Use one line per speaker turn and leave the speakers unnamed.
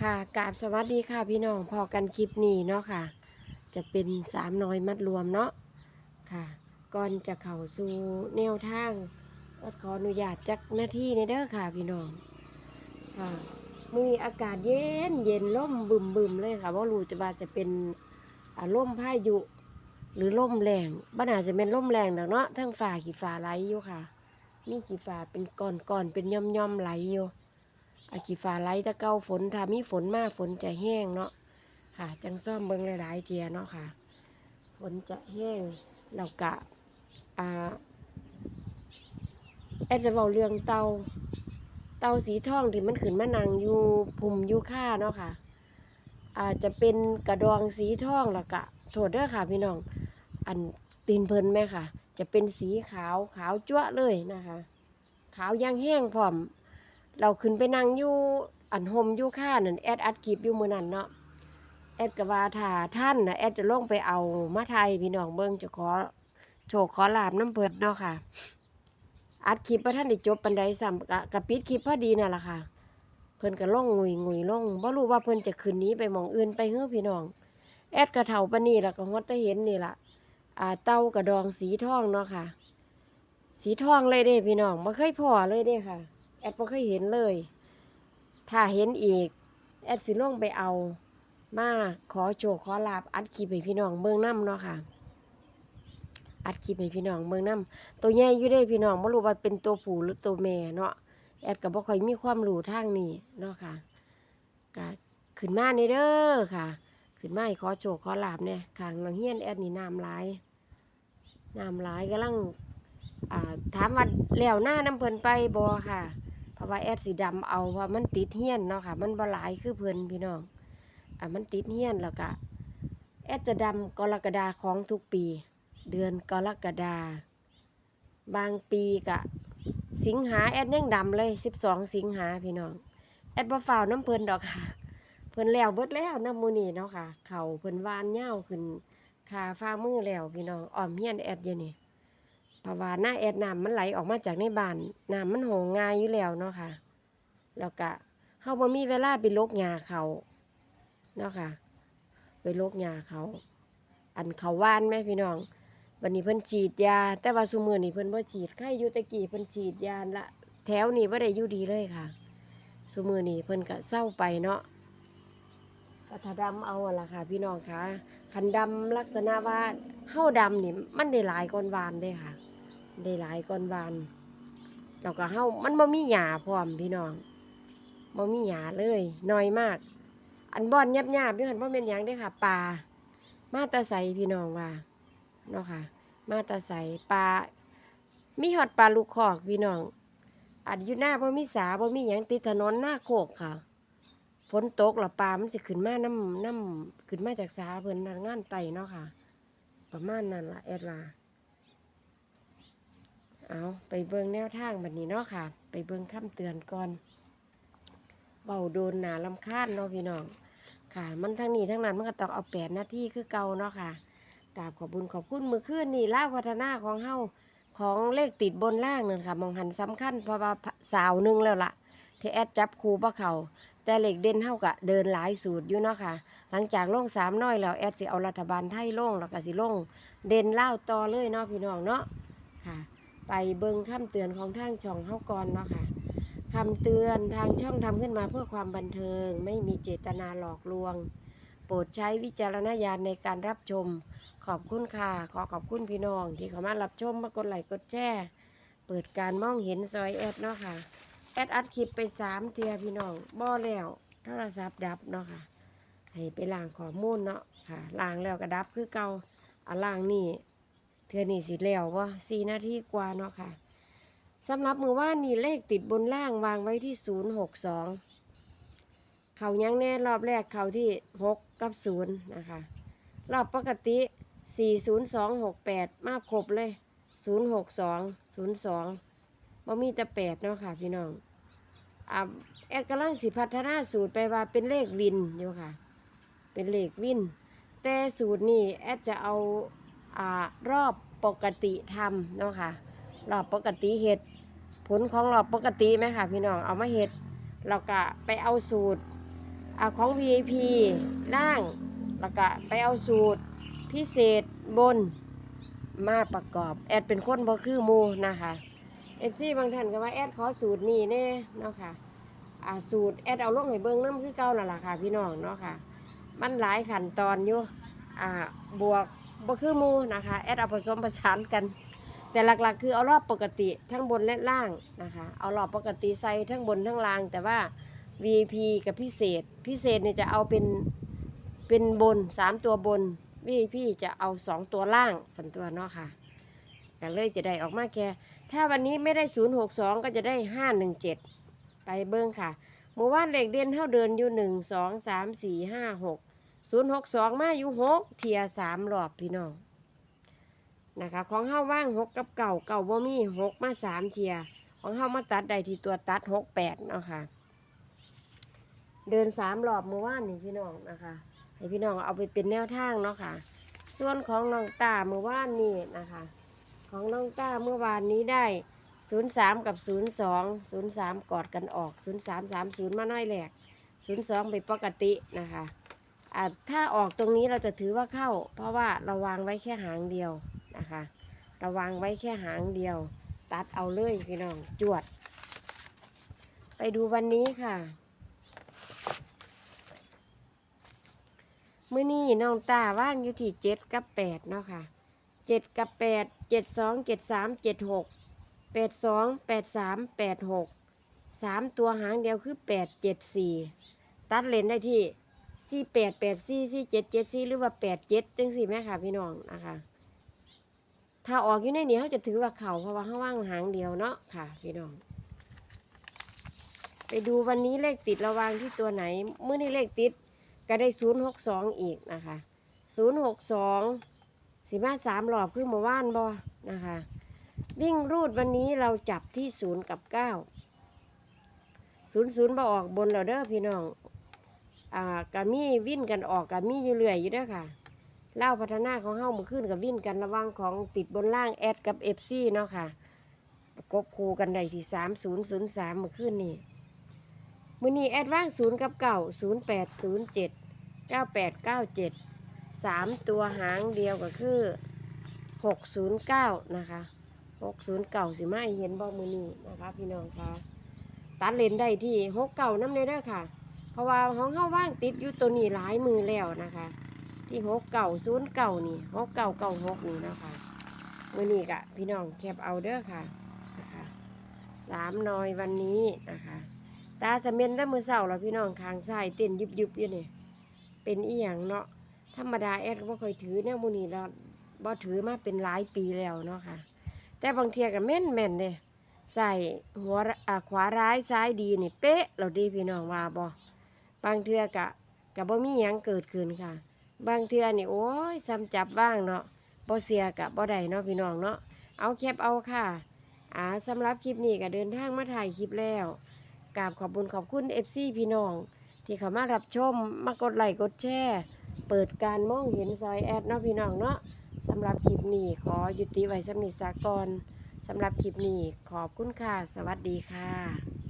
ค่ะกราบสวัสดีค่ะพี่น้องพอกันคลิปนี้เนาะค่ะ จะเป็นสามน้อยมัดรวมเนาะค่ะ ก่อนจะเข้าสู่แนวทางขออนุญาตจักหน้าที่ในเด้อค่ะพี่น้องค่ะมืออากาศเย็นเย็นล่มบึมบึมเลยค่ะว่ารูจะว่าจะเป็นอ่าล่มพายุหรือล่มแรงบ้านอาจจะเป็นล่มแรงดอกเนาะทั้งฝ่าขี่ฝ่าไหลอยู่ค่ะ มีขี่ฝ่าเป็นก้อนก้อนเป็นย่อมย่อมไหลอยู่ อากีฟ้าไหลตะเกาฝนถ้ามีฝนมากฝนจะแห้งเนาะค่ะ จังซ่อมเบิ่งหลายๆเทียเนาะค่ะ ฝนจะแห้งแล้วกะอ่าแอดจะเว้าเรื่องเตาเตาสีทองที่มันขึ้นมานังอยู่พุ่มอยู่ค่าเนาะค่ะ อาจจะเป็นกระดองสีทองล้วกะโทษเด้อค่ะพี่น้อง อันตีนเพลินไหมค่ะ จะเป็นสีขาวขาวจั๊วะเลยนะคะ ขาวย่างแห้งพร้อม เราขึ้นไปนั่งอยู่อันโฮมอยู่ค่านั่นแอดอัดคลิปอยู่มื้อนั้นเนาะแอดก็ว่าถ้าท่านนะแอดจะลงไปเอามาไทยพี่น้องเบิ่งจะขอโชคขอลาบน้ำเพิดเนาะค่ะ อัดคลิปบ่ท่านได้จบปานใดซ้ำกะกะปิดคลิปพอดีนั่นล่ะค่ะ เพิ่นก็ล่งงุยงุยล่งบ่รู้ว่าเพิ่นจะขึ้นนี้ไปมองอื่นไปเฮือพี่น้อง แอดกระเฒ่าปนนี้ล่ะก็ฮอดแต่เห็นนี่ล่ะอ่าเต้ากระดองสีทองเนาะค่ะ สีทองเลยเด้พี่น้องบ่เคยพอเลยเด้ค่ะ แอดบ่เคยเห็นเลย ถ้าเห็นอีก แอดสิลงไปเอา มาขอโชคขอลาบอัดคลิปให้พี่น้องเบิ่งนํเนาะค่ะ อัดคลิปให้พี่น้องเบิ่งนํตัวใหญ่อยู่เด้พี่น้องบ่รู้ว่าเป็นตัวผู้หรือตัวแม่เนาะแอดก็บ่ค่อยมีความรู้ทางนี้เนาะค่ะก็ขึ้นมาในเด้อค่ะ ขึ้นมาขอโชคขอลาบเนี่ยข้างหลังเฮียนแอดนี่น้ำลายน้ำลายกำลังอ่าถามว่าแล้วหน้าน้ำเพลินไปบ่ค่ะ เพราะว่าแอดสีดำเอาเพราะมันติดเฮี้ยนเนาะค่ะ มันบลายคือเพลินพี่น้องอ่ามันติดเฮี้ยนแล้วก็แอดจะดำกรกฎาของทุกปี เดือนกรกฎาบางปีก็สิงหาแอดยังดำเลย12สิงหาพี่น้องแอดบ่ฝ่าวน้ำเพลินดอกค่ะเพิ่นแล้วเบิดแล้วน้ำมูนี่เนาะค่ะ เขาเพิ่นวานเหย้าขึ้นคาฟ้ามือแล้วพี่น้องอ้อมเฮียนแอดยู่นี่ เพราะว่าหน้าแอดน้ำมันไหลออกมาจากในบ้านน้ำมันโหงง่ายอยู่แล้วเนาะค่ะแล้วก็เฮาบ่มีเวลาไปลกหญ้าเขาเนาะค่ะ ไปลกหญ้าเขา อันเขาว่านแม่พี่น้องวันนี้เพิ่นฉีดยา แต่ว่าซุมื้อนี้เพิ่นบ่ฉีดไข้อยู่ตะกี้เพิ่นฉีดยาละแถวนี้บ่ได้อยู่ดีเลยค่ะซุมื้อนี้เพิ่นก็เศร้าไปเนาะก็ถ้าดำเอาอะล่ะค่ะ พี่น้องค่ะคันดำลักษณะว่าเฮาดำนี่มันได้หลายก้อนวานเด้ค่ะ ได้หลายก้อนวานแล้วก็เฮามันบ่มีหญ้าพร้อมพี่น้องบ่มีหญ้าเลยน้อยมาก อันบอนยับๆอยู่หันบ่แม่นหยังเด้ค่ะปลามาตาใสพี่น้องว่าเนาะค่ะ มาตาใสปลามีฮอดปลาลูกคอกพี่น้อง อันอยู่หน้าบ่มีสาบ่มีหยังติดถนนหน้าโคกค่ะฝนตกแล้วปลามันสิขึ้นมาน้ำน้ำขึ้นมาจากสาเพิ่นงานไตเนาะค่ะ ประมาณนั้นละแอดว่า เอาไปเบิ่งแนวทางบัดนี้เนาะค่ะ ไปเบิ่งคำเตือนก่อนเบาโดนหนาลำคาญเนาะพี่น้องค่ะ มันทั้งนี้ทั้งนั้นมันก็ต้องเอาแปดหน้าที่คือเก่าเนาะค่ะกราบขอบุญขอบคุณมือคืนนี่ล่าวัฒนาของเฮาของเลขติดบนล่างนั่นค่ะ มองหันสำคัญเพราะว่าสาวหนึงแล้วล่ะที่แอดจับครูบ่เขาแต่เหลขเด่นเฮากะเดินหลายสูตรอยู่เนาะค่ะ หลังจากลงสามน้อยแล้วแอดสิเอารัฐบาลไทยลงแล้วก็สิลงเด่นเล่าต่อเลยเนาะพี่น้องเนาะค่ะ ไปเบิงคำเตือนของทางช่องเฮาก่อนเนาะค่ะคำเตือนทางช่องทำขึ้นมาเพื่อความบันเทิง ไม่มีเจตนาหลอกลวง โปรดใช้วิจารณญาณในการรับชม ขอบคุณค่ะ ขอขอบคุณพี่น้อง ที่เข้ามารับชมมากดไลค์กดแชร์เปิดการมองเห็นซอยแอดเนาะค่ะ แอดอัดคลิปไปสามเทียพี่น้องบ่แล้วโทรศัพท์ดับเนาะค่ะ ให้ไปล้างข้อมูลเนาะค่ะล้างแล้วก็ดับคือเก่าอะล้างนี่ ทือนี่สิแล้วว่สี่นาทีกว่าเนาะค่ะสำหรับมือว่านนี่เลขติดบนล่างวางไว้ที่ศูนย์หกสองเขายังแน่รอบแรกเขาที่หกกับศูนย์นะคะ รอบปกติสี่ศูนย์สองหกแปดมาครบเลยศูนย์หกสองศูนย์สองบ่มีแต่แปดเนาะค่ะพี่น้องอ่าแอดกำลังสิพัฒนาสูตรไปว่าเป็นเลขวินอยู่ค่ะ เป็นเลขวิน แต่สูตรนี่แอดจะเอาอ่ารอบ ปกติทำเนาะค่ะรอบปกติเห็ดผลของรอบปกติไหมค่ะพี่น้องเอามาเห็ดเราก็ไปเอาสูตรอ่าของ VIP ล่างแล้วก็ไปเอาสูตรพิเศษบนมาประกอบ แอดเป็นคนบ่คือมูนะคะเอฟซีบางท่านก็ว่าแอดขอสูตรนี่แน่เนาะค่ะอ่าสูตรแอดเอาลงให้เบิ่งน้ำคือเก่านั่นล่ะค่ะพี่น้องเนาะค่ะ มันหลายขั้นตอนอยู่อ่าบวก บ่คือหมูนะคะแอดเอาผสมผสานกัน แต่หลักๆ คือเอารอบปกติทั้งบนและล่างนะคะ เอารอบปกติใส่ทั้งบนทั้งล่าง แต่ว่า VIP กับพิเศษ พิเศษเนี่ยจะเอาเป็นเป็นบนสามตัวบน VIP จะเอาสองตัวล่างสันตัวเนาะค่ะก็เลยจะได้ออกมาแค่ถ้าวันนี้ไม่ได้062ก็จะได้517ไปเบิ้งค่ะหมู่ว่านเหล็กเด่นเท่าเดินอยู่1 2 3 4 5 6 062มา อยู่6เทียสามรอบพี่น้องนะคะ ของเฮาว่างหกกับเก่าเก่าบ่มีหกมาสามเทีย ของเฮามาตัดได้ที่ตัวตัดหกแปดเนาะค่ะ เดินสามรอบเมื่อวานนี่พี่น้องนะคะ ให้พี่น้องเอาไปเป็นแนวทางเนาะค่ะ ส่วนของน้องตาเมื่อวานนี่นะคะ ของน้องตาเมื่อวานนี้ได้ศูนย์สามกับศูนย์สองศูนย์สามกอดกันออกศูนย์สามสามศูนย์มาน้อยแหลกศูนย์สองเป็นปกตินะคะ ถ้าออกตรงนี้เราจะถือว่าเข้า เพราะว่าเราวางไว้แค่หางเดียวนะคะเระวังไว้แค่หางเดียว ตัดเอาเลยพี่น้องจวด ไปดูวันนี้ค่ะมื้อนี้น้องตาว่างอยู่ที่เจ็ดกับแปดเนาะค่ะเจ็ดกับแปดเจ็ดสองเจ็ดสามเจ็ดหกแปดสองแปดสามแปดหกสามตัวหางเดียวคือแปดเจ็ดสี่ตัดเลนได้ที่ สี่แปดแปดสี่สี่เจ็ดเจ็ดสี่หรือว่าแปดเจ็ดจังสี่แม่ค่ะ พี่น้องนะคะ ถ้าออกอยู่ในนี้เขาจะถือว่าเขาเพราะว่าเขาว่างหางเดียวเนาะค่ะ พี่น้อง ไปดูวันนี้เลขติดระวางที่ตัวไหนเมื่อนี้เลขติดก็ได้ศูนย์หกสองอีกนะคะศูนย์หกสองสี่มาสามหลอบคือมู่ว่านบอนะคะ วิ่งรูดวันนี้เราจับที่ศูนย์กับเก้าศูนย์ศูนย์บอออกบนเราเด้อพี่น้อง อ่ากามีวิ่นกันออกกามีอยู่เรื่อยอยู่ด้อค่ะเล่าพัฒนาของเฮ้ามื่อคืนกับวิ่นกันระว่างของติดบนล่างแอดกับเอฟซีเนาะค่ะกบคูกันได้ที่สามศูนย์ศูนย์สามเมื่อคืนนี่มือนี้แอดว่างศูนย์กับเก่าศูนย์แปดศูนย์เจ็ดเก้าแปดเก้าเจ็ดสามตัวหางเดียวก็คือหกศูนย์เก้านะคะหกศูนย์เก่าสิไมาให้เห็นบ่มือนี้นะคะ พี่น้องคะตัดเลนได้ที่หกเก่าน้ำเนเด้อค่ะ เพราะว่าของเฮาว่างติดอยู่ตัวนี้หลายมือแล้วนะคะ ที่หกเก่าศูนย์เก่านี่หกเก่าเก่าหกนี่นะคะมื่อนี้กะพี่น้องแคบเอาเด้อค่ะนะคะสามนอยวันนี้นะคะ ตาสเม็นได้มือเสาแล้วพี่น้องคางซ้ายเต้นยุบยุบอยู่นี่ยเป็นอีหยังเนาะธรรมดาแอดก็บ่เคยถือเนี่ยมูนี่เราบ่ถือมาเป็นหลายปีแล้วเนาะค่ะ แต่บางเทียก็แม่นแม่นเด้ใส่หัวอ่าขวาร้ายซ้ายดีนี่เป๊ะเราดีพี่น้องว่าบ่ บางเทือกะกะบ่มีหยังเกิดขึ้นค่ะ บางเทื่อนี่โอ้ยซ้ำจับบ้างเนาะบ่เสียกับบ่ได้เนาะพี่น้องเนาะเอาแคปเอาค่ะอ่าสำหรับคลิปนี้ก็เดินทางมาถ่ายคลิปแล้วกราบขอบคุญขอบคุณ FC พี่น้อง ที่เข้ามารับชมมากดไลค์กดแชร์เปิดการมองเห็นซอยแอดเนาะพี่น้องเนาะสำหรับคลิปนี้ขอยุติไว้สำนิสากรสำหรับคลิปนี้ขอบคุณค่ะ สวัสดีค่ะ